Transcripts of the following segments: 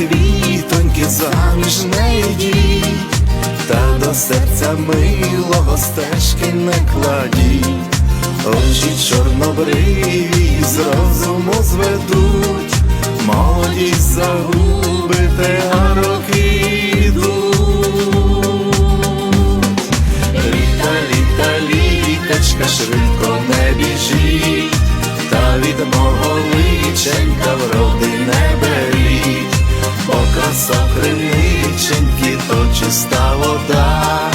квітоньки заміж не та до серця милого стежки не кладіть, очі чорнобриві з розуму зведуть, молодість загубите, а роки йдуть. Літа, літа, швидко не біжіть, та від мого личенька вроди не бо краса то чиста вода,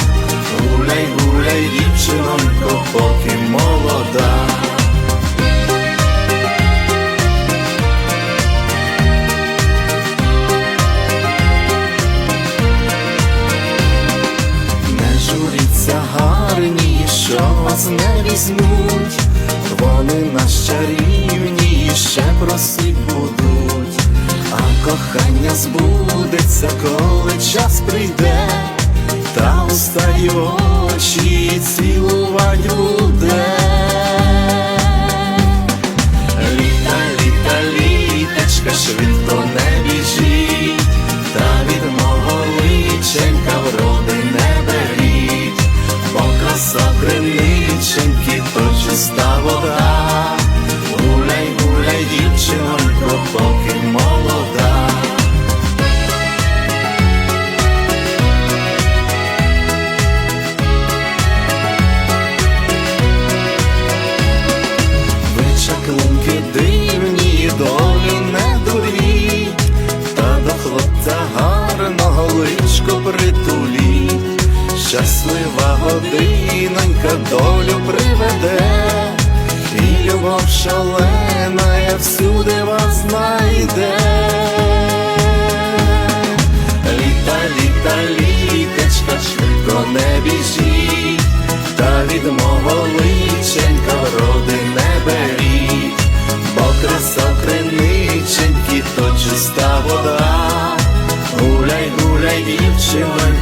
гуляй, гуляй, дівчинонько, поки молода. Не журіться гарні, що вас не візьмуть, вони чарівні ще просить будуть, а кохання збудеться, коли час прийде, та уста й очі цілувать буде. Літа, літа, літочка, швидко не біжіть, та від мого личенька вроди не беріть, бо краса криниченьки, то чиста вода, личко притуліть, щаслива годинонька долю приведе, і любов шалена я всюди вас знайде. Літа, літа, літочка, швидко не біжіть, та від мого личенька вроди she